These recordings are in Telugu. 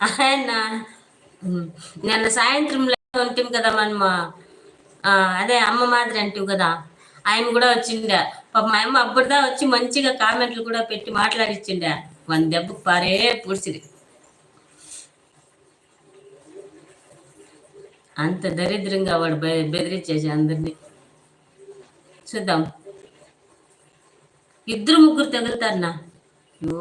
ఆయన నిన్న సాయంత్రం ఉంటాం కదా మనము. అదే అమ్మ మాదిరి అంటివి కదా. ఆయన కూడా వచ్చిండే. పాప మా అమ్మ అప్పుడుదా వచ్చి మంచిగా కామెంట్లు కూడా పెట్టి మాట్లాడిచ్చిండే. వన్ దెబ్బకు పారే పూడ్చిది అంత దరిద్రంగా వాడు బెదిరించేసి అందరినీ. చూద్దాం. ఇద్దరు ముగ్గురు తగులుతారన్నా ఓ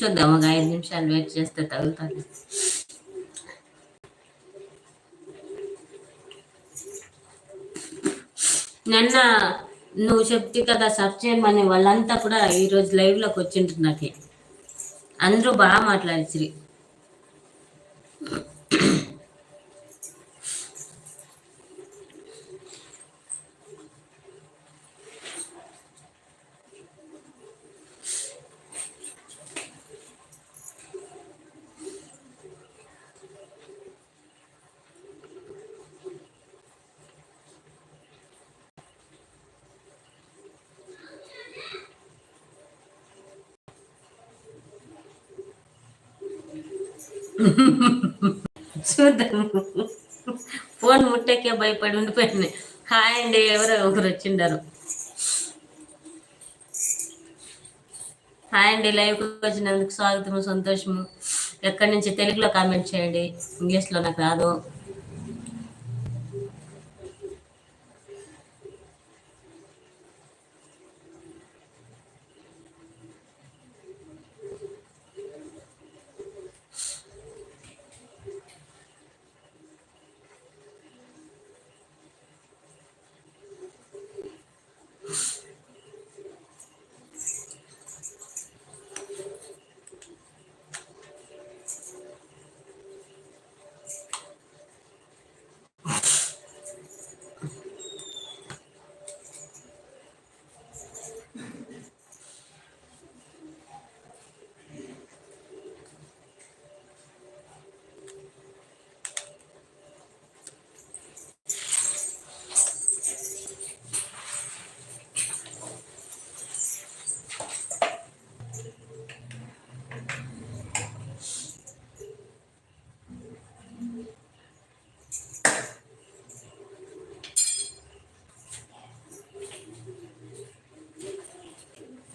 చూద్దాం ఒక ఐదు నిమిషాలు వెయిట్ చేస్తే తగులుతుంది. నిన్న నువ్వు చెప్తే కదా సబ్ చేయమని వాళ్ళంతా కూడా ఈరోజు లైవ్లోకి వచ్చిండ్రు అందరూ బాగా మాట్లాడిచిరి చూద్దాం. ఫోన్ ముట్టకే భయపడి ఉండిపోయింది. హాయ్ అండి ఎవరో ఒకరు వచ్చిండారు. హాయ్ అండి లైవ్కి వచ్చినందుకు స్వాగతము సంతోషము. ఎక్కడి నుంచి తెలుగులో కామెంట్ చేయండి. ఇంగ్లీష్లో నాకు రాదు.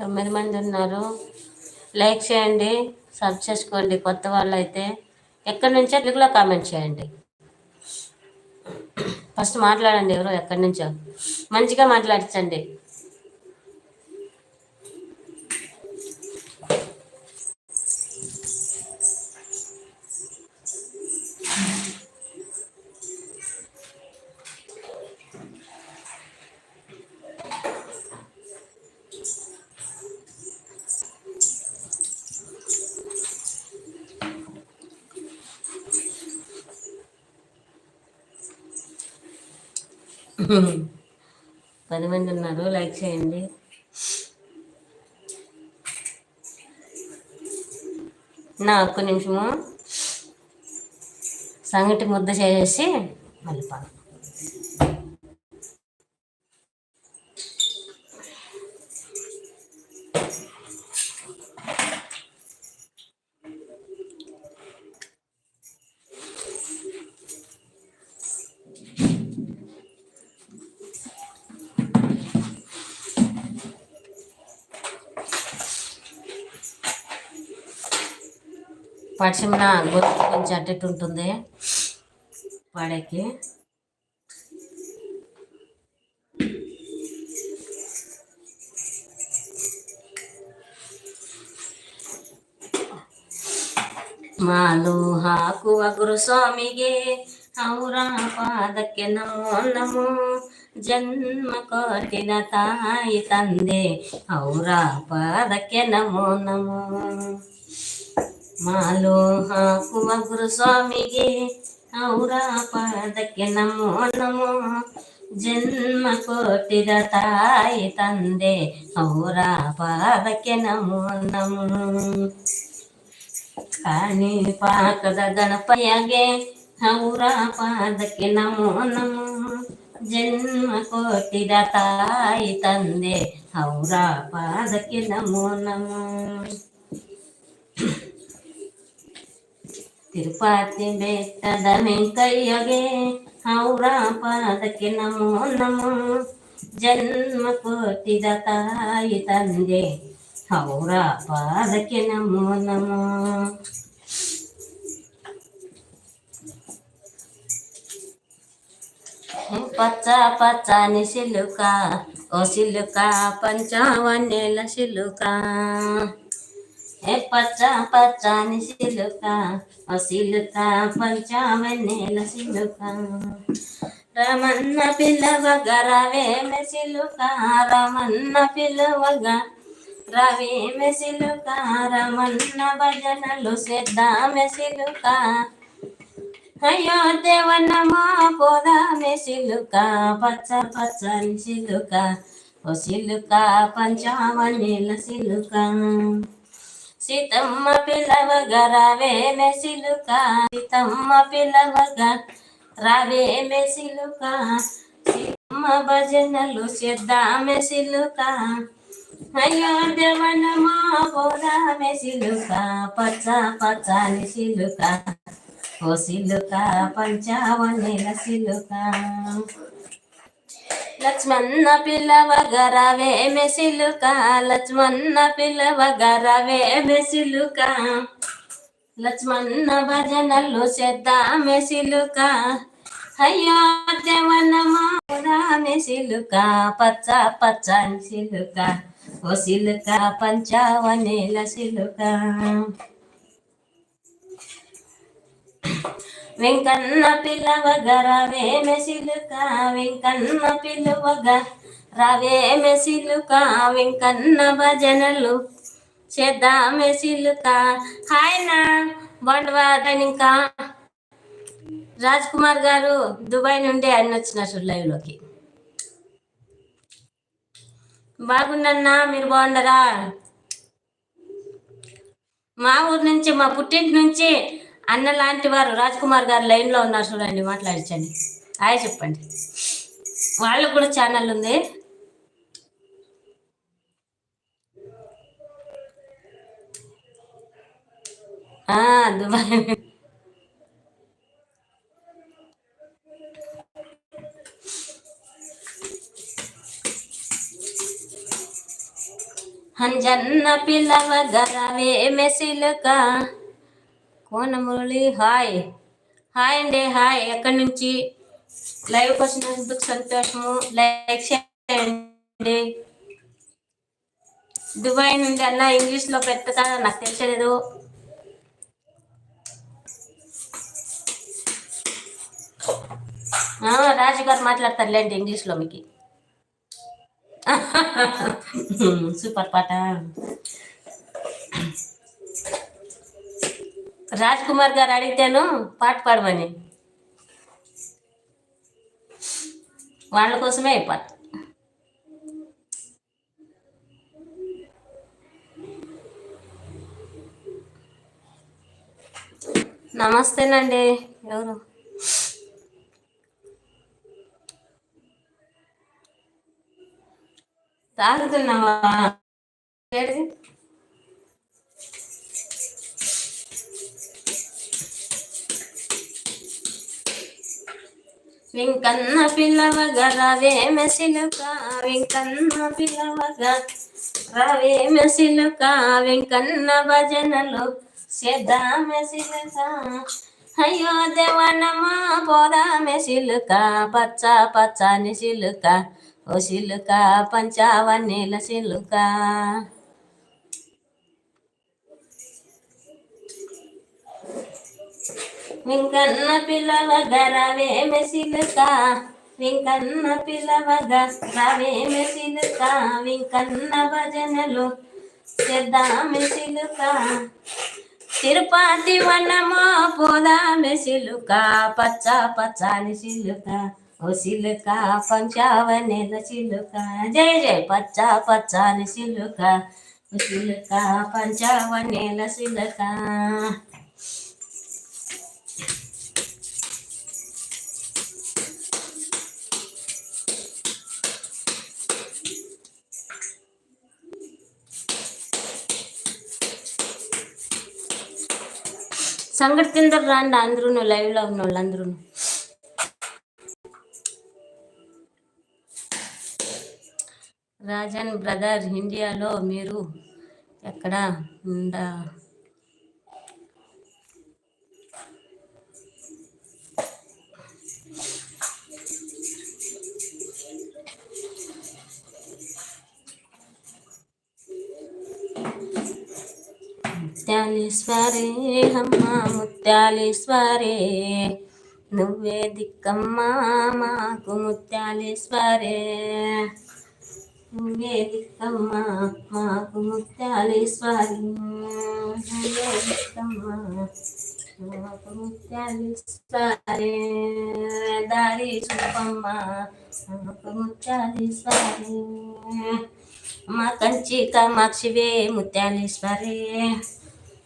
తొమ్మిది మంది ఉన్నారు. లైక్ చేయండి సబ్ చేసుకోండి కొత్త వాళ్ళు అయితే ఎక్కడి నుంచో తెలుగులో కామెంట్ చేయండి. ఫస్ట్ మాట్లాడండి ఎవరో ఎక్కడి నుంచో. మంచిగా మాట్లాడించండి చేయండి. నా ఒక్క నిమిషము. సంగటి ముద్ద చేసేసి మళ్ళీ పాలు పచ్చిమిన గొంతు కొంచెం అట్టెట్టు ఉంటుంది పాడేకి ಮಾಲು ಹಾಕುವ ಗುರುಸ್ವಾಮಿಗೆ ಅವರ ಪಾದಕ್ಕೆ ನಮೋ ನಮೋ ಜನ್ಮ ಕೊಟ್ಟಿದ ತಾಯಿ ತಂದೆ ಅವರ ಪಾದಕ್ಕೆ ನಮೋ ನಮೋ ಮಾಲು ಹಾಕುವ ಗುರುಸ್ವಾಮಿಗೆ ಅವರ ಪಾದಕ್ಕೆ ನಮೋ ನಮೋ. ಜನ್ಮ ಕೊಟ್ಟಿದ ತಾಯಿ ತಂದೆ ಅವರ ಪಾದಕ್ಕೆ ನಮೋ ನಮೋ. ಕಾಣಿ ಪಾಕದ ಗಣಪಯ್ಯಗೆ ಅವರ ಪಾದಕ್ಕೆ ನಮೋ ನಮೋ. ಜನ್ಮ ಕೊಟ್ಟಿದ ತಾಯಿ ತಂದೆ ಅವರ ಪಾದಕ್ಕೆ ನಮೋ ನಮೋ. ತಿರುಪತಿ ಬೆಟ್ಟದ ವೆಂಕಯ್ಯಗೆ ಅವರ ಪಾದಕ್ಕೆ ನಮೋ ನಮೋ ಜನ್ಮ ಕೊಟ್ಟಿದ ತಾಯಿ ತಂದೆ ಅವರ ಪಾದಕ್ಕೆ ನಮೋ ನಮೋ పచ్చ పచ్చని సిలుక ఓ సిలుక పంచవన్నెల సిలుక ఏ పచ్చ పచ్చని సిలుక ఓ సిలుక పంచవన్నెల సిలుక. రమన్న పిల్లవగ రవేమ సిలుక రమన్న పిల్లవగ రవేమ సిలుక రమన్న భజనలు సిద్ధామ సిలుక. అయ్యో దేవన్నమా పోదామే సిలుక పచ్చ పచ్చని సిలుక ఓ సిలుక పంచావనిల సిలుక. సీతమ్మ పిలవగా రావేమే సిలుక. సీతమ్మ పిలవగా రావేమే సిలుక. సీతమ్మ భజనలు చేద్దామే సిలుక. అయ్యో దేవన్నమా పోదామే సిలుక. పచ్చ పచ్చని సిలుక. ఓ సిలుక పంచావనిల సిలుక. లక్ష్మణ పిల్లవగరవే మెసిలుక లక్ష్మణ పిల్లవగరవే మెసిలుక లక్ష్మణ భజనలు చేద్దా మెసిలుక అయ్యో దేవనమా మెసిలుక పచ్చ పచ్చని సిలుక. ఓ సిలుక పంచావనిల సిలుక. వెంకన్న పిల్లవగ రవే మెసిలుక వెంకన్న పిలువగ రవే మెసిలుక వెంకన్న భజనలు చేద్దా మెసిలుక. హాయ్నా బాగుండవాదని ఇంకా రాజ్ కుమార్ గారు దుబాయ్ నుండి ఆయన వచ్చినారు లైవ్లోకి బాగుండన్నా మీరు బాగుండరా? మా ఊరు నుంచి మా పుట్టింటి నుంచి అన్న లాంటి వారు రాజ్ కుమార్ గారు లైన్లో ఉన్నారు చూడండి మాట్లాడించండి హాయ్ చెప్పండి. వాళ్ళకు కూడా ఛానల్ ఉంది. ఆ, దుబాయ్. హంజన్న పిల్లవ గరవే మెసిలుక. కోన మురళి హాయ్. హాయ్ అండి హాయ్. ఎక్కడి నుంచి? లైవ్ వచ్చినందుకు సంతోషము. లైక్ చేయండి. దుబాయ్ నుండి అన్న ఇంగ్లీష్లో పెట్టదా నాకు తెలియలేదు. రాజు గారు మాట్లాడతారులేండి ఇంగ్లీష్లో మీకు. సూపర్ పాట. రాజ్ కుమార్ గారు అడిగితేను పాట పాడమని. వాళ్ళ కోసమే ఈ పాట. నమస్తేనండి ఎవరు? తాగుతున్నావా? వెంకన్న పిల్లవగా రవే మెసిలుక వెంకన్న పిల్లవగా రవే మెసిలుక వెంకన్న భజనలు సేద్దా మెసిలుక. అయ్యో దేవనమా పోదా మెసిలుక పచ్చ పచ్చని సిలుక ఓ సిలుక పంచావన్నీల సిలుక వింకన్న పిల్లవగ రవే మెసిలుక వెంకన్న పిల్లవగ రవే మెసిలుక వెంకన్న భజనలు చేద్దా మెసిలుక తిరుపతి వనమో పోదా మెసిలుక పచ్చ పచ్చని సిలుక ఓ సిలుక పంచావనెల సిలుక జయ జయ పచ్చ పచ్చని సిలుక శిలక పంచవనేల సిలుక సంగటి తిందరు రాండి అందరూ లైవ్లో ఉన్న వాళ్ళందరూ రాజన్ బ్రదర్ ఇండియాలో మీరు ఎక్కడ ఉండ ముత్యాలేశ్వరే అమ్మ ముత్యాలేశ్వరే. నువ్వే దిక్కమ్మా మాకు ముత్యాలేశ్వరే. నువ్వే దిక్కమ్మా మాకు ముత్యాలేశ్వరి. నువ్వే దిక్కమ్మా మాకు ముత్యాలేశ్వరే. దారి చూపమ్మా మాకు ముత్యాలేశ్వరే. మా కంచి కామాక్షివే ముత్యాలేశ్వరే.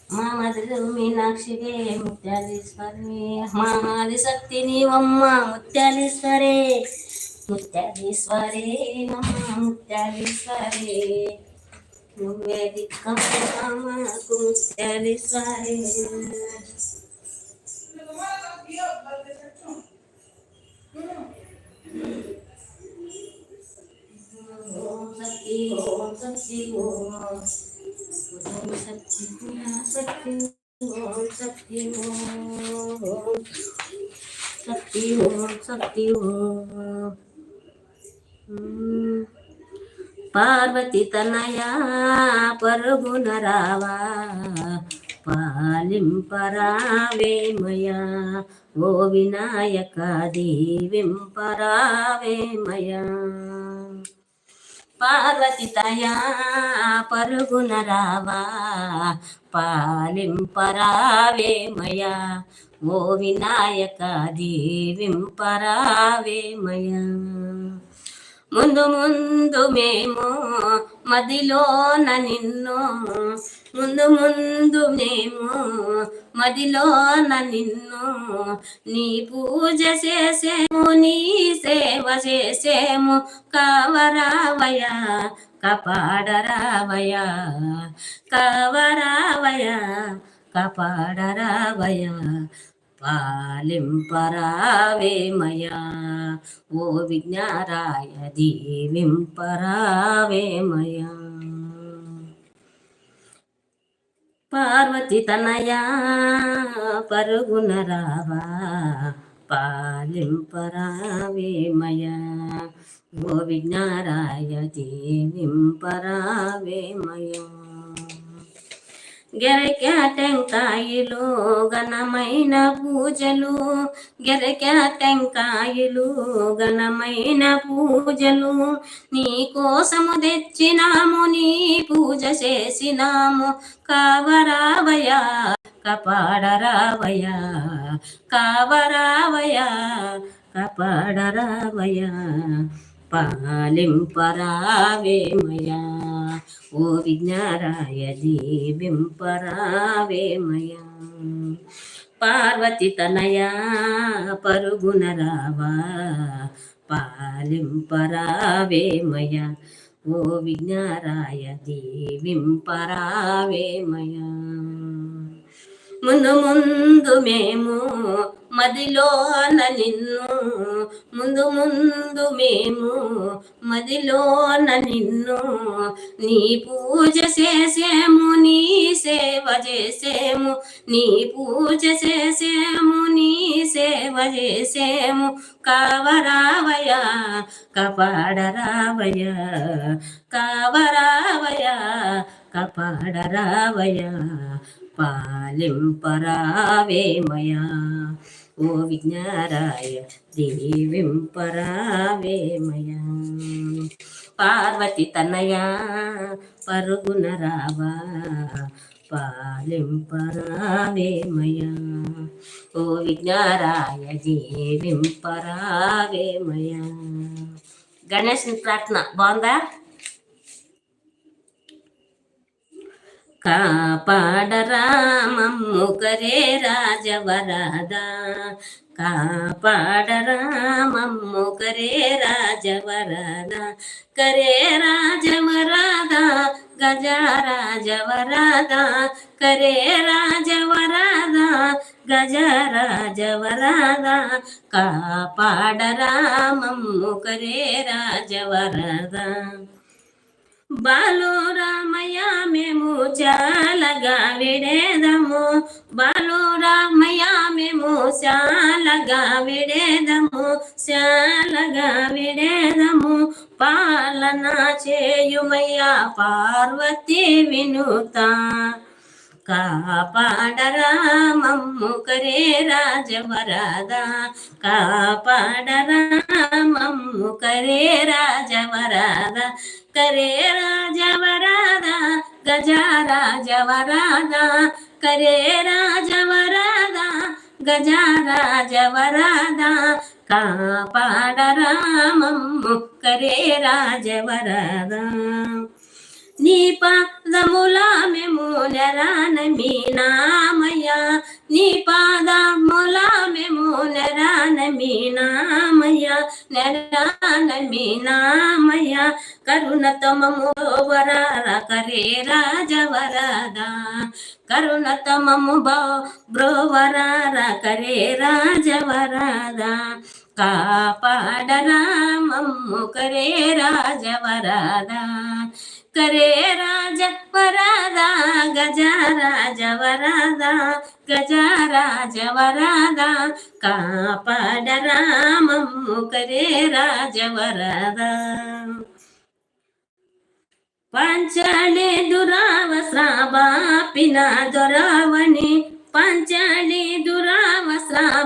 మా మధురు మీనాక్షివే ముత్యాలీశ్వరి మా ఆదిశక్తి నీవమ్మ ముత్యాలీశ్వరే ముత్యాలీశ్వరే అమ్మ ముత్యాలీశ్వరే నువ్వే దిక్కమ్మ మాకు ముత్యాలీశ్వరే ఓం శక్తి ఓం శక్తి ఓం ఓం శక్తి ఓం శక్తి ఓం శక్తి ఓం శక్తి ఓం పార్వతి తనయా పరుగున రావా పాలింపరావేమయా ఓ వినాయక దీవింపరావేమయా పార్వతి తయా పరుగున రావా పాలింపరావేమయా ఓ వినాయక దీవింపరావేమయా ముందు ముందు మేము మదిలోన నిన్ను ముందు ముందు మేము మదిలోన నిన్ను నీ పూజ చేసేము నీ సేవ చేసేము. కావరావయ కపాడరావయ కావరావయ కపాడరావయ పాలింపరావేమయా ఓ విజ్ఞారాయ దీవింపరావేమయా పార్వతి తనయా పరుగున రావా పాలింపరావేమయా? ఓ విజ్ఞారాయ దీవింపరావేమయా టెంకాయలు ఘనమైన పూజలు. గెరక టెంకాయలు ఘనమైన పూజలు. నీ కోసము తెచ్చినాము నీ పూజ చేసినాము. కావరావయ కపాడరావయ కావరావయ కపాడరావయ పాలింపరావేమయా ఓ విజ్ఞారాయ దీవింపరావేమయ పార్వతి తనయా పరుగున రావా. పాలింపరావేమయ ఓ విజ్ఞారాయ దీవింపరావేమయ ముందు ముందు మేము మదిలోన నిన్ను. ముందు ముందు మేము మదిలోన నిన్ను. నీ పూజ చేసేము నీ సేవ చేసేము. నీ పూజ చేసేము నీ సేవ చేసేము. కావరావయ కపాడరావయ కావరావయ కపాడరావయ పాలింపరావేమయా? ఓ విజ్ఞారాయ దేవింపరావేమయా? పార్వతి తనయా పరుగున రావా? పాలింపరావేమయా? ఓ విజ్ఞారాయ దేవింపరావేమయా? గణేష్ ప్రార్థన బాగుందా? కాపాడరామమ్ము కరే రాజవరదా కాపాడరామమ్ము కరే రాజవరదా కరే రాజవరదా గజరాజవరదా కరే రాజవరదా గజరాజవరదా కాపాడరామమ్ము కరే రాజవరదా బాలు రామయ్య మేము చాలగా విడేదము. బాలు రామయ్య మేము చాలగా విడేదము. చాలగా విడేదము. పాలన చేయుమయ్యా పార్వతి వినుతా. కాపాడరామమ్ము కరే రాజవరదా కాపాడరామమ్ము కరే రాజవరదా కరే రాజవరదా గజరాజవరదా. కరే రాజవరదా గజరాజవరదా. కాపాడరామమ్ము కరే రాజవరదా నీ పాదముల మేము నెరాన మీ నామయ నీ పాదముల మేము నెరాన మీ నామయ నెరాన మీ నామయ కరుణతమము వరార కరే రాజవరదా కరుణతమము బ్రోవరార కరే రాజవరదా కాపాడరా మమ్ము కరే రాజవరదా కరే రాజ వరదా గజ రాజ వరదా గజ రాజ వరదా కాపాడరామమ్ము కరే రాజ వరదా పంచడే దురావస్రాబాపిన దొరావణి పంచడి దురావస్ర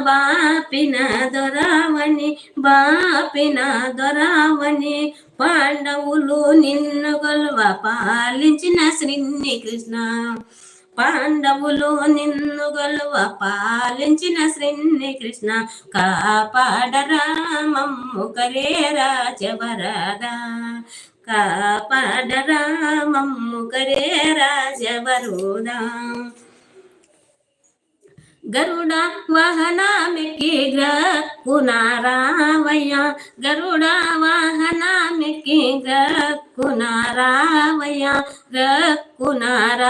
బాపిన దొరావణి బాపిన దొరావణి పాండవులు నిన్ను గొల్వ పాలించిన శ్రీ కృష్ణ పాండవులు నిన్ను గొల్వ పాలించిన శ్రీ కృష్ణ కాపాడరామమ్ము కరే రాజవరదా. కాపాడరామమ్ము కరే రాజవరుదా. గరుడ వాహనామికి గ్రక్కునారావయ్య గరుడ వాహనామికి గ్రక్కునారావయ్య గ్రక్కునారావయ్య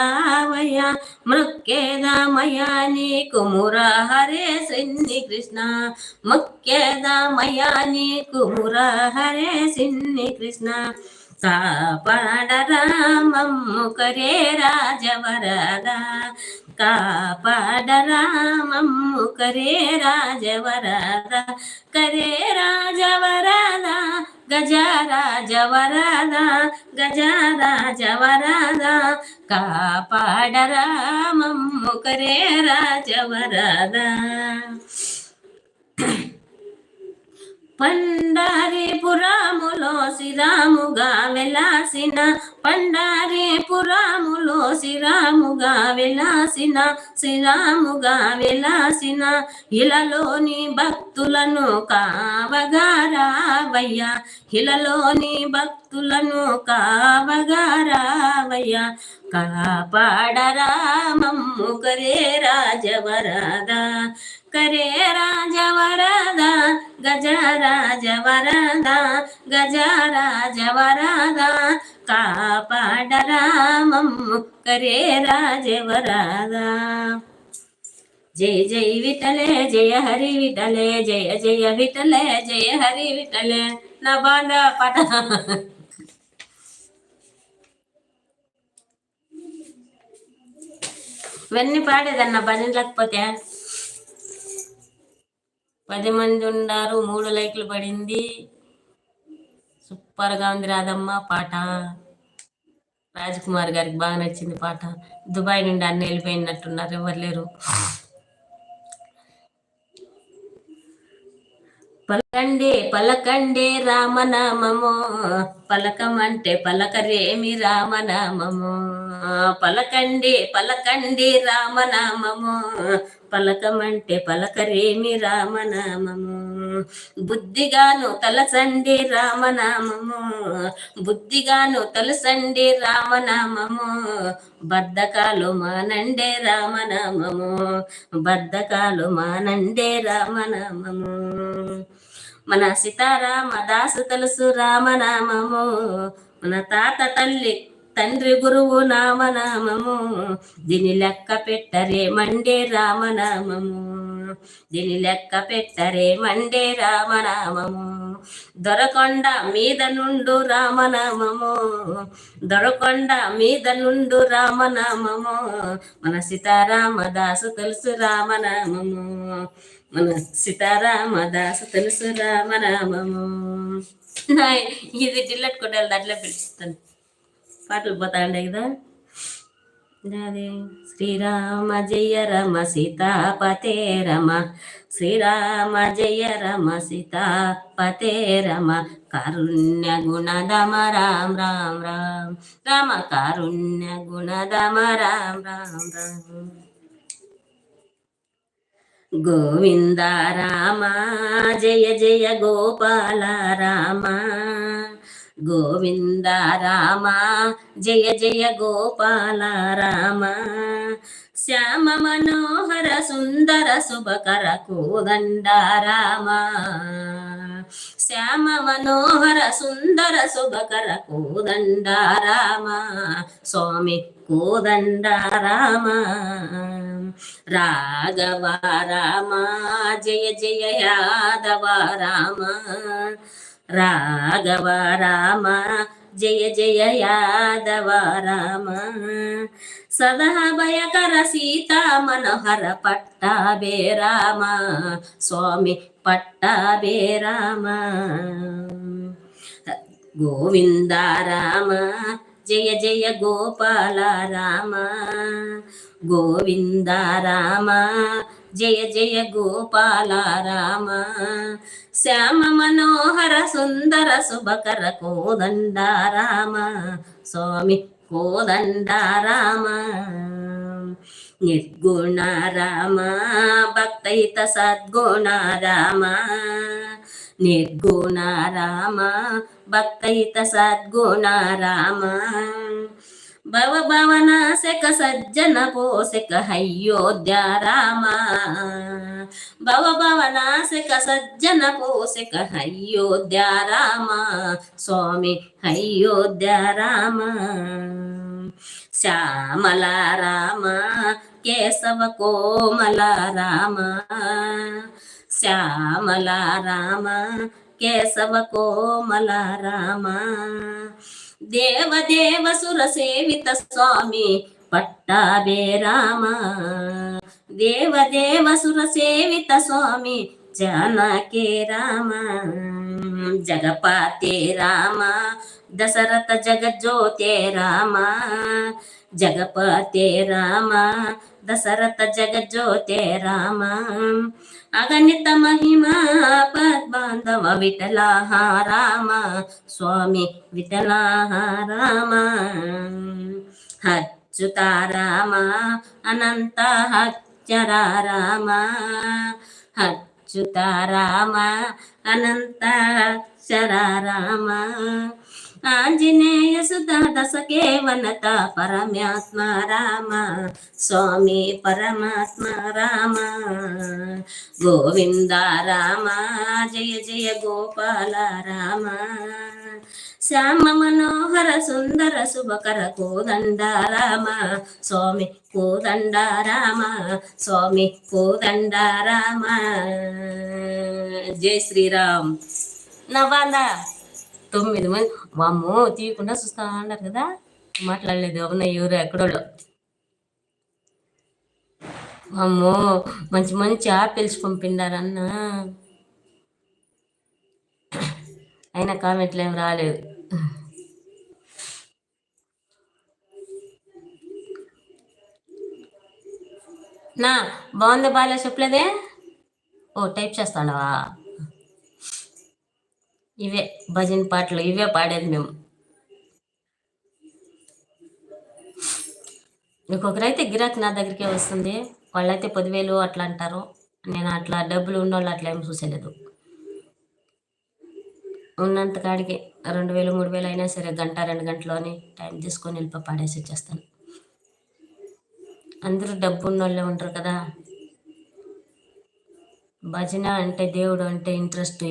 మృక్కేదమయ నీకు మురహరే సిన్ని కృష్ణ ముఖ్యేదమయ నీకు మురహరే సిన్ని కృష్ణ కాపాడరామమ్ము కరే రాజవరదా. కాపాడరామమ్ము కరే రాజవరద. కరే రాజవరద గజ రాజవరద గజ రాజవరద. కాపాడరామమ్ము కరే రాజవరద. పండారిపురాములో శ్రీరాముగా వెలాసిన పండారిపురాములో శ్రీరాముగా వెలాసిన శ్రీరాముగా వెలాసిన ఇలలోని భక్తులను కావగారావయ్య ఇలలోని భక్తులను కావగారావయ్యా. కాపాడరా మమ్ము కరే రాజవరదా కరే రాజవరా గజ రాజవరద గజ రాజవరద కాపాడరామమ్ము కరే రాజవరద జయ జయ విఠలే జయ హరి విఠలే జయ జయ విఠలే జయ హరి విఠలే. నా బాండ పట. ఇవన్నీ పాడేదన్న భజన లేకపోతే. పది మంది ఉన్నారు మూడు లైట్లు పడింది. సూపర్గా ఉంది రాదమ్మ పాట. రాజ్కుమార్ గారికి బాగా నచ్చింది పాట. దుబాయ్ నుండి అన్ని వెళ్ళిపోయినట్టున్నారు ఎవరు లేరు. కండే పలకండే రామనామము. పలకమంటే పలకరేమి రామనామము. పలకండి పలకండి రామనామము. పలకమంటే పలకరేమి రామనామము. బుద్ధిగాను తలసండి రామనామము. బుద్ధిగాను తలసండి రామనామము. బద్ధకాలు మానండే రామనామము. బద్ధకాలు మానండే రామనామము. మన సీతారామ దాసు తెలుసు రామనామము. మన తాత తల్లి తండ్రి గురువు నామనామము. దీని లెక్క పెట్టరే మండే రామనామము. దీని లెక్క పెట్టరే మండే రామనామము. దొరకొండ మీద నుండు రామనామము. దొరకొండ మీద నుండు రామనామము. మన సీతారామ దాసు తెలుసు రామనామము. మన సీతారామ దాస తెలుసు రామనామము నాయ్, ఇది డిల్లెట్ కొట్టాలి అట్లా పిలుస్తాను పాటలు పోతా ఉండే కదా. అదే శ్రీరామ జయ రమ సీతాపతే రమ. శ్రీరామ జయ రమ సీతాపతే రమ. కారుణ్య గుణదమ రామ రామ రామ. రామ కారుణ్య గుణదమ రామ రామ రామ. గోవింద రామ జయ జయ గోపాల రామ గోవింద రామ జయ జయ గోపాల రామ శ్యామ మనోహర సుందర శుభకర కోదండారామ. శ్యామ మనోహర సుందర శుభకర కోదండారామ. స్వామి కోదండారామ. రాఘవ రామ. జయ జయ యాదవ రామ. రాఘవ రామ. జయ జయ యాదవ రామ. సదా భయకర సీతా మనోహర పట్టాభే రామ. స్వామి పట్టాభే రామ. గోవింద రామ. జయ జయ గోపాల రామ. గోవింద రామ. జయ జయ గోపాల రామ. శ్యామ మనోహర సుందర శుభకర కోదండ రామ స్వామి కోదండ రామ నిర్గుణ రామ భక్తైత సద్గుణ రామ. నిర్గుణ రామ భక్తైత సద్గుణ రామ. భవ భవన శక సజ్జన పోషక అయోధ్య రామ భవ భవన శక సజ్జన పోషక అయోధ్య రామ స్వామి అయోధ్య రామ శ్యామల రామ కేశవ కోమల రామ శ్యామల రామ దేవదేవ సుర సేవిత స్వామి పట్టాభే రామ. దేవదేవ సుర సేవిత స్వామి జానకి రామ. జగపాతే రామ. దశరథ జగజ్యోతే రామ. జగపతే రామ. దశరథ జగజ్యోతే రామ. అగణిత మహిమా పద్బాంధవ విఠలాహ రామ. స్వామి విఠలాహ రామ. అచ్యుత రామ. అనంత అక్షర రామ. అచ్యుత రామ. అనంత అక్షర రామ. ఆంజనేయ సుత దశకే వనత పరమాత్మ రామ స్వామి పరమాత్మ రామ. గోవింద రామ జయ జయ గోపాల రామ. శ్యామ మనోహర సుందర శుభకర కోదండ రామ. స్వామి కోదండ రామ స్వామి కోదండ రామ. జై శ్రీరామ్. నవ్వాందా తొమ్మిది మంది. వామ్మో తీయకుండా చూస్తా అన్నారు కదా? మాట్లాడలేదు అవునా ఎవరు? ఎక్కడోళ్ళు? అమ్మో మంచి మంచి ఆపిల్స్ పంపిండారన్న. అయినా కామెంట్లు ఏం రాలేదు. నా బాగుంది బాగా చెప్పలేదే? ఓ టైప్ చేస్తాడవా ఇవే భజన పాటలు ఇవే పాడేది మేము. ఇంకొకరైతే గిరాక్ నా దగ్గరికే వస్తుంది. వాళ్ళైతే పదివేలు అట్లా అంటారు. నేను అట్లా డబ్బులు ఉన్నోళ్ళు అట్లా ఏమి చూసేలేదు. ఉన్నంత కాడికి రెండు వేలు మూడు వేలు అయినా సరే గంట రెండు గంటలోని టైం తీసుకొని వెళ్ళిపో పాడేసి వచ్చేస్తాను. అందరూ డబ్బు ఉన్నోళ్ళే ఉంటారు కదా. భజన అంటే దేవుడు అంటే ఇంట్రెస్ట్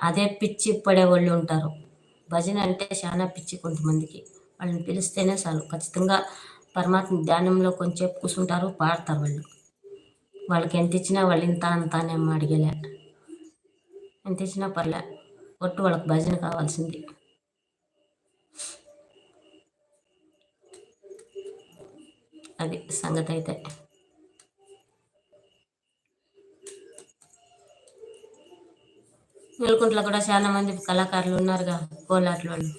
అదే పిచ్చి పడే వాళ్ళు ఉంటారు. భజన అంటే చాలా పిచ్చి కొంతమందికి. వాళ్ళని పిలిస్తేనే చాలు. ఖచ్చితంగా పరమాత్మ ధ్యానంలో కొంచెం కూర్చుంటారు పాడతారు వాళ్ళు. వాళ్ళకి ఎంత ఇచ్చినా వాళ్ళు ఇంత అంత అడిగలే. ఎంత ఇచ్చినా పర్లే. ఒట్టు వాళ్ళకి భజన కావాల్సింది. అది సంగతి అయితే నిలుకుంట్లో కూడా చాలా మంది కళాకారులు ఉన్నారుగా కోలాట్ల వాళ్ళు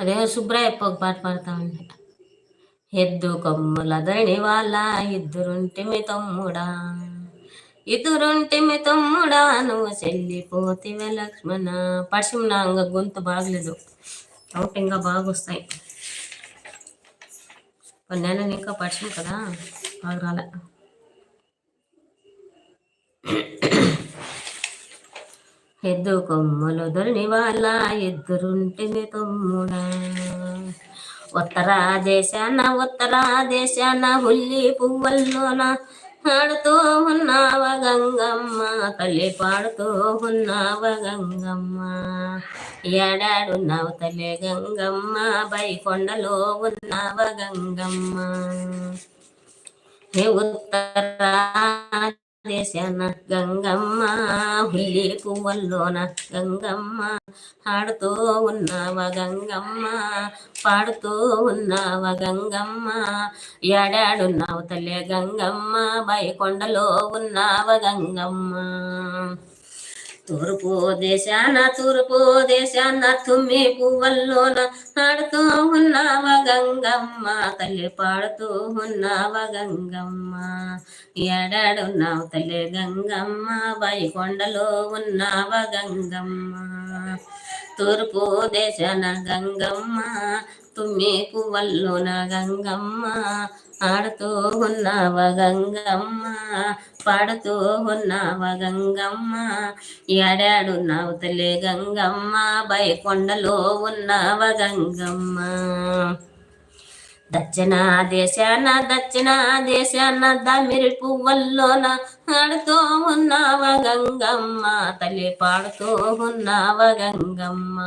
అదే సుబ్రాయప్ప ఒక పాట పాడుతా ఉంది ఎద్దు కొమ్ముల ధరణి వాళ్ళ ఇద్దరుంటే మీ తమ్ముడా ఇద్దరుంటే మీ తమ్ముడా నువ్వు చెల్లిపోతివే లక్ష్మణ. పశ్చిమ నా గొంతు బాగలేదు. అవుట్ ఇంకా బాగా వస్తాయి నేను ఇంకా పడిసిం కదా బాగా రాలే. ఎద్దు కొమ్మలు దొరిని వాళ్ళ ఎద్దురుంటిని తమ్ముడా. ఉత్తర దేశాన ఉత్తర దేశాన హుల్లి పువ్వుల్లోన ఆడుతూ ఉన్నావ గంగమ్మ తల్లి పాడుతూ ఉన్నావ గంగమ్మ. ఏడాడున్నావు తల్లి గంగమ్మ బైకొండలో ఉన్నావ గంగమ్మ. ఉత్తరా దేశాన గంగమ్మ ఉల్లి పువ్వల్లోన గంగమ్మ. ఆడుతూ ఉన్నావ గంగమ్మ పాడుతూ ఉన్నావ గంగమ్మ. ఏడాడున్నావు తల్లి గంగమ్మ బయకొండలో ఉన్నావ గంగమ్మ. తూర్పు దేశాన తూర్పు దేశాన తుమ్మి పువ్వల్లోన ఆడుతూ ఉన్నావ గంగమ్మ. తల్లి పాడుతూ ఉన్నావ గంగమ్మ. ఏడాడున్నావు తల్లి గంగమ్మ బైకొండలో ఉన్నావ గంగమ్మ. తూర్పు దేశాన గంగమ్మ తుమ్మి పువ్వుల్లోన గంగమ్మ. ఆడుతూ ఉన్నావ గంగమ్మ పాడుతూ ఉన్నావ గంగమ్మ. ఏడాడున్నావు తల్లి గంగమ్మ బయకొండలో ఉన్నావ గంగమ్మ. దక్షిణ దేశాన దక్షిణ దేశాన దమిరి పువ్వల్లోన ఆడుతూ ఉన్నావ గంగమ్మ. తల్లి పాడుతూ ఉన్నావ గంగమ్మ.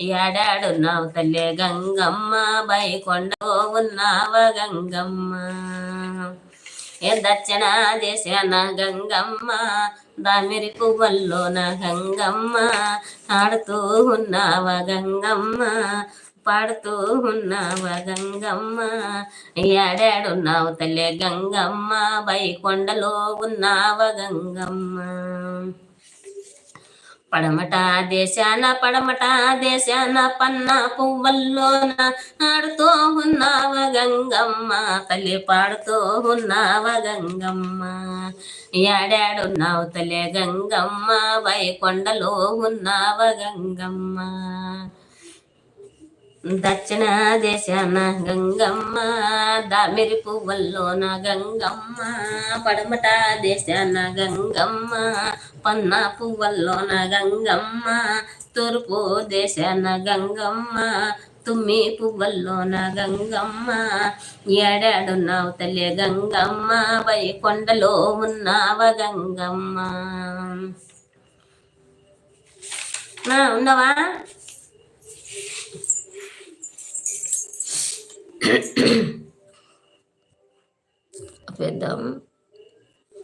ఏడాడున్నావు తల్లి గంగమ్మ. బైకొండలో ఉన్నావ గంగమ్మ. ఏ దక్షిణ దేశాన గంగమ్మ. దామిరి పువ్వల్లోన గంగమ్మ. ఆడుతూ ఉన్నావ గంగమ్మ. పాడుతూ ఉన్నావా గంగమ్మ? ఏడాడున్నావు తల్లి గంగమ్మ? బైకొండలో ఉన్నావా గంగమ్మ? పడమట దేశాన పడమట దేశాన పన్న పువ్వుల్లోన ఆడుతూ ఉన్నావ గంగమ్మ? తల్లి పాడుతూ ఉన్నావ గంగమ్మ? ఏడాడున్నావు తల్లి గంగమ్మ? వైకొండలో ఉన్నావ గంగమ్మ? దక్షిణ దేశాన గంగమ్మ దామిరి పువ్వుల్లోన గంగమ్మ పడమట దేశాన గంగమ్మ పన్న పువ్వుల్లోన గంగమ్మ తూర్పు దేశాన గంగమ్మ తుమ్మి పువ్వుల్లోన గంగమ్మ ఏడాడున్నావు తల్లి గంగమ్మ వైకొండలో ఉన్నావ గంగమ్మ. ఉన్నావా അപ്പം എന്താ